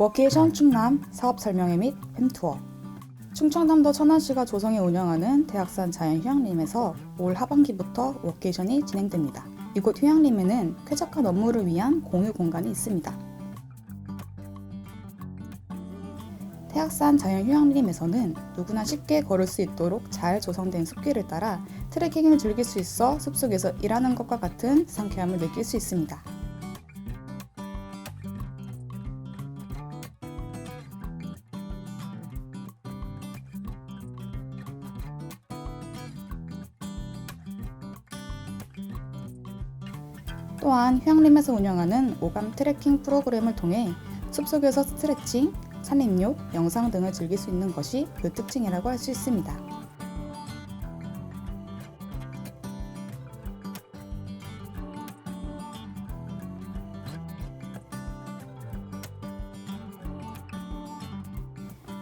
워케이션 충남 사업 설명회 및 팸투어 충청남도 천안시가 조성해 운영하는 대학산 자연 휴양림에서 올 하반기부터 워케이션이 진행됩니다. 이곳 휴양림에는 쾌적한 업무를 위한 공유 공간이 있습니다. 태학산 자연 휴양림에서는 누구나 쉽게 걸을 수 있도록 잘 조성된 숲길을 따라 트레킹을 즐길 수 있어 숲속에서 일하는 것과 같은 상쾌함을 느낄 수 있습니다. 또한 휴양림에서 운영하는 오감 트레킹 프로그램을 통해 숲속에서 스트레칭, 산림욕, 영상 등을 즐길 수 있는 것이 그 특징이라고 할 수 있습니다.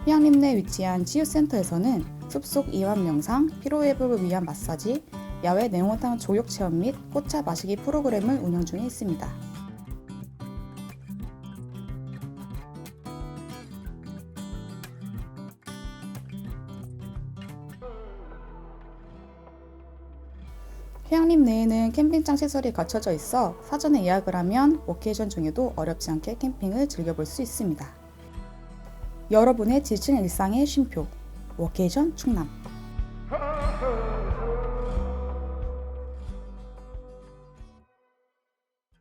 휴양림 내 위치한 치유센터에서는 숲속 이완 명상, 피로회복을 위한 마사지, 야외 냉온탕 조욕 체험 및 꽃차 마시기 프로그램을 운영 중에 있습니다. 휴양림 내에는 캠핑장 시설이 갖춰져 있어 사전에 예약을 하면 워케이션 중에도 어렵지 않게 캠핑을 즐겨볼 수 있습니다. 여러분의 지친 일상의 쉼표 워케이션 충남